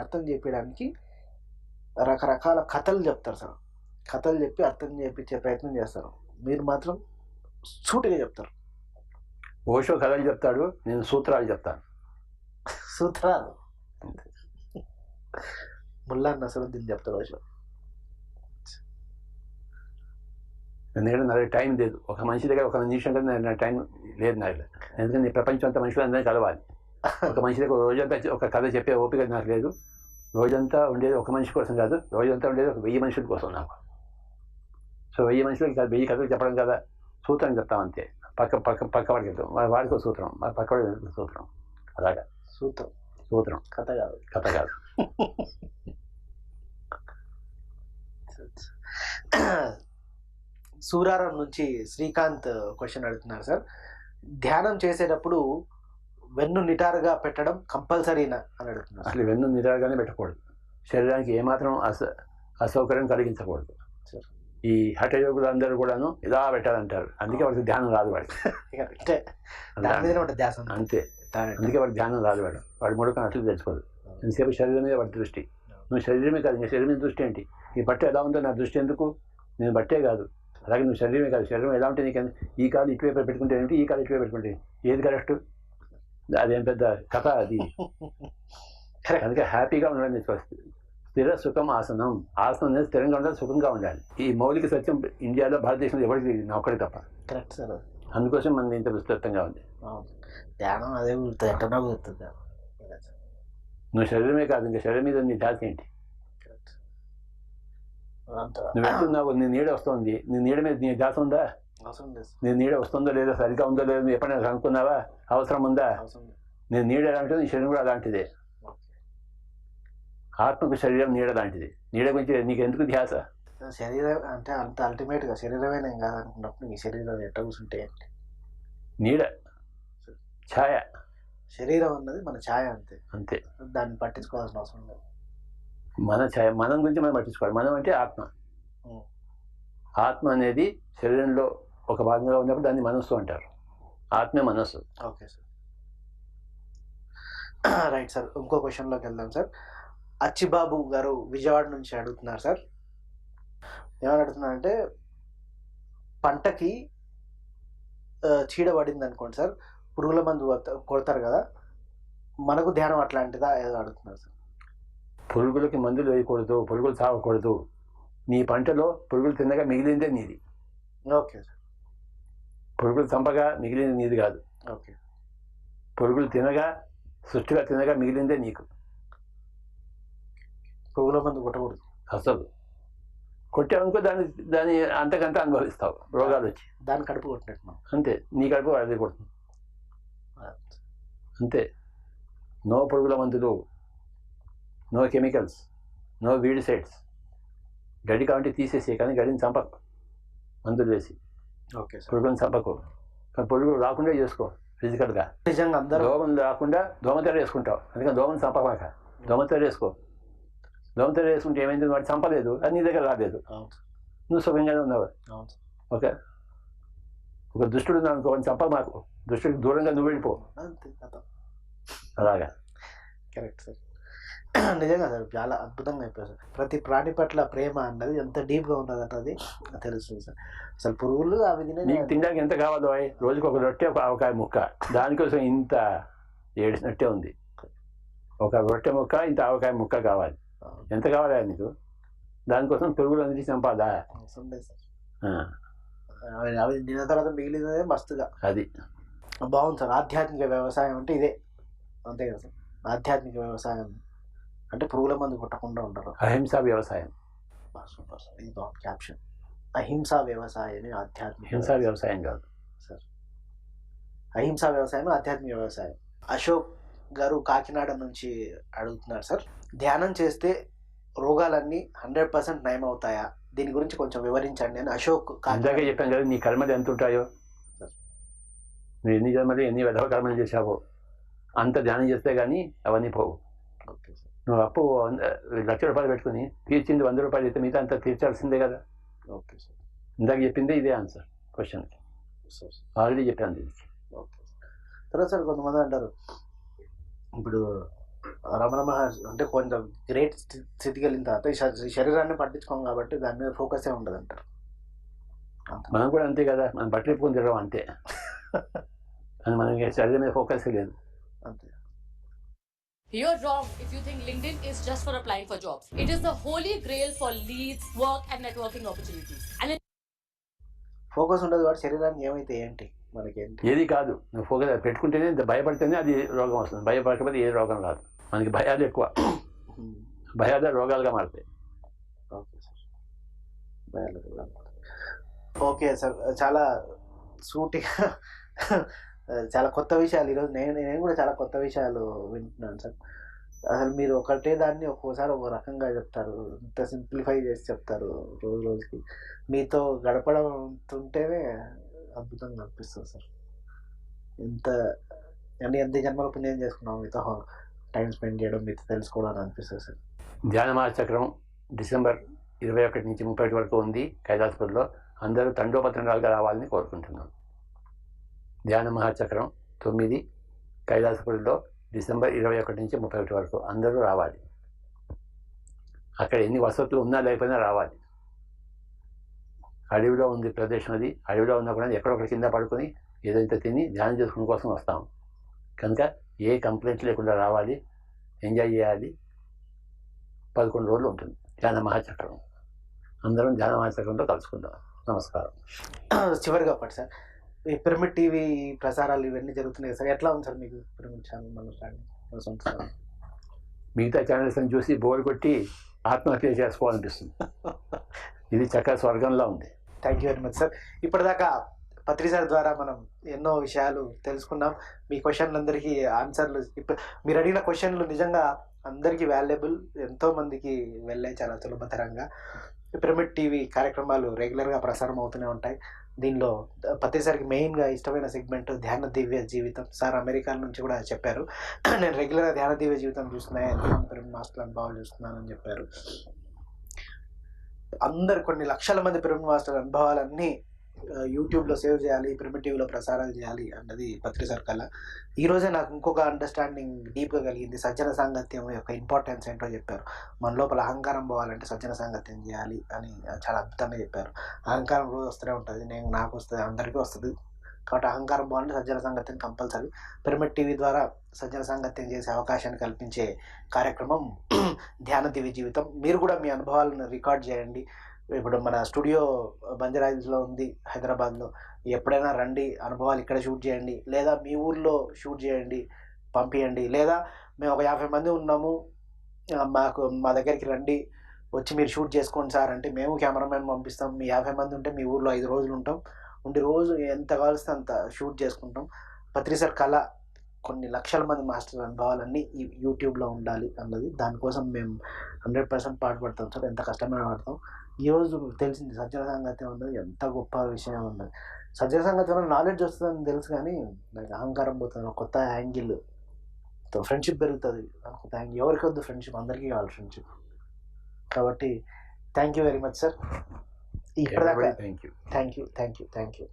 అర్థం చెప్పడానికి రకరకాల కథలు చెప్తారు సార్. కథలు చెప్పి అర్థం చేపించే ప్రయత్నం చేస్తారు. మీరు మాత్రం సూటిగా చెప్తారు. ఓషో కథలు చెప్తాడు నేను సూత్రాలు చెప్తాను. సూత్రాలు? ముల్లా నసరుద్దీన్ చెప్తారు అసలు ఎందుకంటే నా దగ్గర టైం లేదు. ఒక మనిషి దగ్గర ఒక నిమిషం కదా నా టైం లేదు నా దగ్గర ఎందుకంటే ప్రపంచం అంతా మనుషులు అందరినీ కలవాలి. ఒక మనిషి దగ్గర రోజంతా ఒక కథ చెప్పే ఓపిక నాకు లేదు. రోజంతా ఉండేది ఒక మనిషి కోసం కాదు రోజంతా ఉండేది ఒక వెయ్యి మనుషుల కోసం నాకు. సో వెయ్యి మనుషులకి కాదు వెయ్యి కథలు చెప్పడం కదా సూత్రం చెప్తాం అంతే. పక్క పక్క పక్క వాడికి వెళ్తాం వాడి వాడికి ఒక సూత్రం మా పక్క వాడికి సూత్రం. అలాగా. సూత్రం. సూత్రం. కథ కాదు. కథ కాదు. సూరారం నుంచి శ్రీకాంత్ క్వశ్చన్ అడుగుతున్నారు సార్. ధ్యానం చేసేటప్పుడు వెన్ను నిటారుగా పెట్టడం కంపల్సరీనా అని అడుగుతున్నారు. అసలు వెన్ను నిరాగానే పెట్టకూడదు. శరీరానికి ఏమాత్రం అస అసౌకర్యం కలిగించకూడదు. సార్. ఈ హఠయోగులు అందరూ కూడాను ఇలా పెట్టాలంటారు. అందుకే వాడికి ధ్యానం రాదు వాడికి. అంటే దాని మీద ఉంటుంది ధ్యాస. అంతా. అందుకే వాడికి ధ్యానం రాదు వాడు. వాడు ముడుకని అట్లు తెచ్చుకోదు ఎంతసేపు శరీరం మీద వాడి దృష్టి? నువ్వు శరీరమే కాదు నీ శరీరం మీద దృష్టి ఏంటి? ఈ బట్ట ఎలా ఉందో నా దృష్టి ఎందుకు? నేను బట్టే కాదు. అలాగే నువ్వు శరీరమే కాదు. శరీరం ఎలా ఉంటే నీకు ఈ కాలు ఇటువైపు పెట్టుకుంటే ఏంటి? ఈ కాలు ఇటువైపు పెట్టుకుంటే? ఏది కరెక్ట్? అదేం పెద్ద కథ అది. అందుకే హ్యాపీగా ఉండాలి నీకు స్థిర సుఖం ఆసనం. ఆసనం అనేది స్థిరంగా ఉండాలి సుఖంగా ఉండాలి. ఈ మౌలిక సత్యం ఇండియాలో భారతదేశంలో ఎవరికి నా ఒక్కడి తప్ప. కరెక్ట్ సార్ అందుకోసం మనది ఇంత విస్తృతంగా ఉంది. ధ్యానం అదే ఎట్టనో కుదురుతుంది నువ్వు శరీరమే కాదు ఇంకా శరీరం మీద నీ ధ్యాస ఏంటి? నువ్వు వెళ్తున్నావు నీ నీడ వస్తుంది. నీ నీడ మీద నీ ధ్యాస ఉందా? అవసరం లేదు సార్. నీ నీడ వస్తుందో లేదో సరిగ్గా ఉందో లేదో ఎప్పుడైనా అనుకున్నావా? అవసరం ఉందా? అవసరం లేదు. నీ నీడ ఎలాంటిది నీ శరీరం కూడా అలాంటిదే. ఆత్మకు శరీరం నీడ లాంటిది. నీడ గురించి నీకు ఎందుకు ధ్యాస శరీరం అంటే అంత అల్టిమేట్గా శరీరమే నేను కాదనుకున్నప్పుడు నీ శరీరం ఎట్ట కూర్చుంటే? నీడ. ఛాయ. శరీరం అన్నది మన ఛాయ అంతే. అంతే. దాన్ని పట్టించుకోవాల్సిన అవసరం లేదు. మన ఛాయ మనం గురించి మనం పట్టించుకోవాలి. మనం అంటే ఆత్మ. ఆత్మ అనేది శరీరంలో ఒక భాగంగా ఉన్నప్పుడు దాన్ని మనస్సు అంటారు. ఆత్మే మనస్సు. Okay sir. Right sir. ఇంకో క్వశ్చన్లోకి వెళ్దాం సార్. అచ్చిబాబు గారు విజయవాడ నుంచి అడుగుతున్నారు సార్. ఏమని అడుగుతున్నారంటే పంటకి చీడ పడింది అనుకోండి సార్. పురుగుల మందు కొడత- కొడతారు కదా. మనకు ధ్యానం అట్లాంటిదా? ఏదో అడుగుతున్నారు సార్. పురుగులకి మందులు వేయకూడదు పురుగులు చావకూడదు నీ పంటలో పురుగులు తిన్నగా మిగిలిందే నీది. Okay sir. పురుగులు చంపగా మిగిలింది నీది కాదు. ఓకే. పురుగులు తినగా సుష్టిగా తినగా మిగిలిందే నీకు. పురుగుల మందు కొట్టకూడదు. అసలు. కొట్టావనుకో దాని దాని అంతకంత అనుభవిస్తావు. రోగాలు వచ్చి. దాన్ని కడుపు కొట్టినట్టు అంతే. నీ కడుపు అది కొడుతుంది. అంతే. నో పురుగుల మందులు. No chemicals. No weedicides. గడి కాబట్టి తీసేసే కానీ గడిని చంపకు. మందులు వేసి. ఓకే పురుగులను చంపకు. కానీ పురుగులు రాకుండా చేసుకో ఫిజికల్గా నిజంగా అందరూ దోమలు రాకుండా దోమతెర వేసుకుంటావు. అందుకని దోమను చంపమాక. దోమతెర వేసుకో. దోమతెర వేసుకుంటే ఏమైంది? వాడు చంపలేదు. అది నీ దగ్గర రాలేదు. నువ్వు సుఖంగానే ఉన్నావు? ఓకే. ఒక దుష్టుడు అనుకో వాడిని చంపమాకు దుష్టుడికి దూరంగా నువ్వు వెళ్ళిపో. అలాగా. Correct sir. నిజంగా సార్ చాలా అద్భుతంగా అయిపోయింది సార్. ప్రతి ప్రాణి పట్ల ప్రేమ అన్నది ఎంత డీప్గా ఉన్నది అన్నది తెలుస్తుంది సార్. అసలు పురుగులు అవి తినే నీకు తినడానికి ఎంత కావాలో? రోజుకి ఒక రొట్టె ఒక ఆవకాయ ముక్క. దానికోసం ఇంత ఏడిసినట్టే ఉంది. ఒక రొట్టె ముక్క ఇంత ఆవకాయ ముక్క కావాలి. ఎంత కావాలి నీకు? దానికోసం పురుగులు ఆ, అవి అవి తిన్న తర్వాత మిగిలినదే మస్తుగా. అది. బాగుంది సార్. ఆధ్యాత్మిక వ్యవసాయం అంటే ఇదే. అంతే కదా సార్. ఆధ్యాత్మిక వ్యవసాయం. అంటే పురుగుల మందు కొట్టకుండా ఉండరు. అహింసా వ్యవసాయం. సూపర్ సార్ ఇది బాగుంది క్యాప్షన్ అహింసా వ్యవసాయమే ఆధ్యాత్మిక హింసా వ్యవసాయం కాదు. సార్ అహింసా వ్యవసాయం ఆధ్యాత్మిక వ్యవసాయం. అశోక్ గారు కాకినాడ నుంచి అడుగుతున్నారు సార్ ధ్యానం చేస్తే రోగాలన్నీ హండ్రెడ్ పర్సెంట్ నయం అవుతాయా దీని గురించి కొంచెం వివరించండి అని అశోక్ ఇందాక చెప్పాను కదా నీ కర్మలు ఎంత ఉంటాయో? నువ్వు ఎన్ని జన్మలు ఎన్ని విధవ కర్మలు చేశావో? అంత ధ్యానం చేస్తే కానీ అవన్నీ పోవు. నువ్వు అప్పు లక్ష రూపాయలు పెట్టుకుని తీర్చింది వంద రూపాయలు అయితే మిగతా అంతా తీర్చాల్సిందే కదా. Okay sir. ఇందాక చెప్పిందే ఇదే ఆన్సర్ క్వశ్చన్కి ఆల్రెడీ చెప్పాను దీనికి. ఓకే తర్వాత సార్ కొంతమంది అంటారు ఇప్పుడు రమణ మహర్షి అంటే కొంచెం గ్రేట్ స్థితికి వెళ్ళిన తర్వాత ఈ శరీరాన్ని పట్టించుకోం కాబట్టి దాని మీద ఫోకస్ ఏ ఉండదు అంటారు. మనం కూడా అంతే కదా మనం బట్టలు ఇప్పుకొని తిరగం అంతే. అని మనకి శరీరం మీద ఫోకస్ లేదు. అంతే. You're wrong if you think LinkedIn is just for applying for jobs. It is the holy grail for leads, work, and networking opportunities. And focus ఉండదు కాబట్టి శరీరానికి ఏమైతే ఏంటి మనకేంటి ఏది కాదు నువ్వు ఫోకస్ పెట్టుకుంటేనే భయపడితేనే అది రోగం వస్తుంది భయపడకపోతే ఏ రోగం రాదు మనకి భయాలు ఎక్కువ. భయాలు రోగాలుగా మారుతాయి ఓకే సార్. ఓకే సార్ చాలా సూటిగా చాలా కొత్త విషయాలు. ఈరోజు నేను నేను కూడా చాలా కొత్త విషయాలు వింటున్నాను సార్. అసలు మీరు ఒకటే దాన్ని ఒక్కోసారి ఒక రకంగా చెప్తారు. ఇంత సింప్లిఫై చేసి చెప్తారు రోజు రోజుకి. మీతో గడపడం ఉంటేనే అద్భుతంగా అనిపిస్తుంది సార్. ఎంత అంటే ఎంత జన్మల పుణ్యం చేసుకున్నాం మీతో టైం స్పెండ్ చేయడం మీతో తెలుసుకోవడం అనిపిస్తుంది సార్. ధ్యాన డిసెంబర్ ఇరవై ఒకటి నుంచి ముప్పై ఒకటి వరకు ఉంది కైలాసపూర్లో. అందరూ తండోపతండాలుగా రావాలని కోరుకుంటున్నాం. ధ్యాన మహాచక్రం తొమ్మిది కైలాసపురిలో డిసెంబర్ ఇరవై ఒకటి నుంచి ముప్పై ఒకటి వరకు అందరూ రావాలి. అక్కడ ఎన్ని వసతులు ఉన్నా లేకపోయినా రావాలి. అడవిలో ఉంది ప్రదేశం అది. అడవిలో ఉన్నా కూడా ఎక్కడొక్కడ కింద పడుకొని ఏదైతే తిని ధ్యానం చేసుకునే కోసం వస్తాం. కనుక ఏ కంప్లైంట్ లేకుండా రావాలి. ఎంజాయ్ చేయాలి. పదకొండు రోజులు ఉంటుంది ధ్యాన మహాచక్రం. అందరం ధ్యాన మహాచక్రంతో కలుసుకుందాం. నమస్కారం. చివరిగా ఒకటి సార్. పిరమిడ్ టీవీ ప్రసారాలు ఇవన్నీ జరుగుతున్నాయి సార్. ఎట్లా ఉంది సార్ మీకు పిరమిడ్ ఛానల్ మన మిగతా ఛానల్స్ అని చూసి బోర్ కొట్టి ఆత్మహత్య చేసుకోవాలనిపిస్తుంది. ఇది చక్కగా స్వర్గంలో ఉంది. Thank you very much sir ఇప్పటిదాకా పత్రిసార్ ద్వారా మనం ఎన్నో విషయాలు తెలుసుకున్నాం. మీ క్వశ్చన్లందరికీ ఆన్సర్లు ఇప్పుడు మీరు అడిగిన క్వశ్చన్లు నిజంగా అందరికీ వాల్యుబుల్ ఎంతో మందికి వెళ్ళాయి చాలా సులభతరంగా. పిరమిడ్ టీవీ కార్యక్రమాలు రెగ్యులర్గా ప్రసారం అవుతూనే ఉంటాయి. దీనిలో ప్రతిసారికి మెయిన్గా ఇష్టమైన సెగ్మెంట్ ధ్యాన దివ్య జీవితం. సార్ అమెరికా నుంచి కూడా చెప్పారు. నేను రెగ్యులర్గా ధ్యాన దివ్య జీవితం చూస్తున్నాను మాస్టర్ అనుభవాలు చూస్తున్నానని చెప్పారు. అందరు కొన్ని లక్షల మంది పిరమిడ్ మాస్టర్ అనుభవాలన్నీ యూట్యూబ్లో సేవ్ చేయాలి ప్రిమిటివ్లో టీవీలో ప్రసారాలు చేయాలి అన్నది పత్రి సర్కల్ ఈరోజే నాకు ఇంకొక అండర్స్టాండింగ్ డీప్గా కలిగింది. సజ్జన సాంగత్యం యొక్క ఇంపార్టెన్స్ ఏంటో చెప్పారు. మన లోపల అహంకారం పోవాలంటే సజ్జన సాంగత్యం చేయాలి అని చాలా అద్భుతంగా చెప్పారు. అహంకారం రోజు వస్తూనే ఉంటుంది. నేను నాకు వస్తుంది అందరికీ వస్తుంది. కాబట్టి అహంకారం పోవాలంటే సజ్జన సాంగత్యం కంపల్సరీ. పిరమిడ్ టీవీ ద్వారా సజ్జన సాంగత్యం చేసే అవకాశాన్ని కల్పించే కార్యక్రమం ధ్యాన దివ్య జీవితం. మీరు కూడా మీ అనుభవాలను రికార్డ్ చేయండి. ఇప్పుడు మన స్టూడియో బంజరాయిల్స్లో ఉంది హైదరాబాద్లో. ఎప్పుడైనా రండి అనుభవాలు ఇక్కడ షూట్ చేయండి లేదా మీ ఊర్లో షూట్ చేయండి పంపించండి లేదా మేము ఒక యాభై మంది ఉన్నాము మాకు మా దగ్గరికి రండి వచ్చి మీరు షూట్ చేసుకోండి సార్ అంటే మేము కెమెరామెన్ పంపిస్తాం. మీ యాభై మంది ఉంటే మీ ఊర్లో ఐదు రోజులు ఉంటాం. ఉండి రోజు ఎంత కావాల్స్తే అంత షూట్ చేసుకుంటాం. పత్రిసార్ కళ కొన్ని లక్షల మంది మాస్టర్ అనుభవాలన్నీ ఈ యూట్యూబ్లో ఉండాలి అన్నది. దానికోసం మేము హండ్రెడ్ పర్సెంట్ పాటుపడతాం సార్. ఎంత కష్టమైన పడతాం ఈరోజు తెలిసింది సజ్జన సంగతి ఉన్నది ఎంత గొప్ప విషయం ఉన్నది. సజ్జన సంగతి వల్ల నాలెడ్జ్ వస్తుందని తెలుసు కానీ నాకు అహంకారం పోతుంది ఒక కొత్త యాంగిల్ ఫ్రెండ్షిప్ పెరుగుతుంది. కొత్త యాంగిల్ ఎవరికి వద్దు ఫ్రెండ్షిప్ అందరికీ కావాలి ఫ్రెండ్షిప్ కాబట్టి thank you very much sir ఇప్పటిదాకా thank you thank you thank you thank you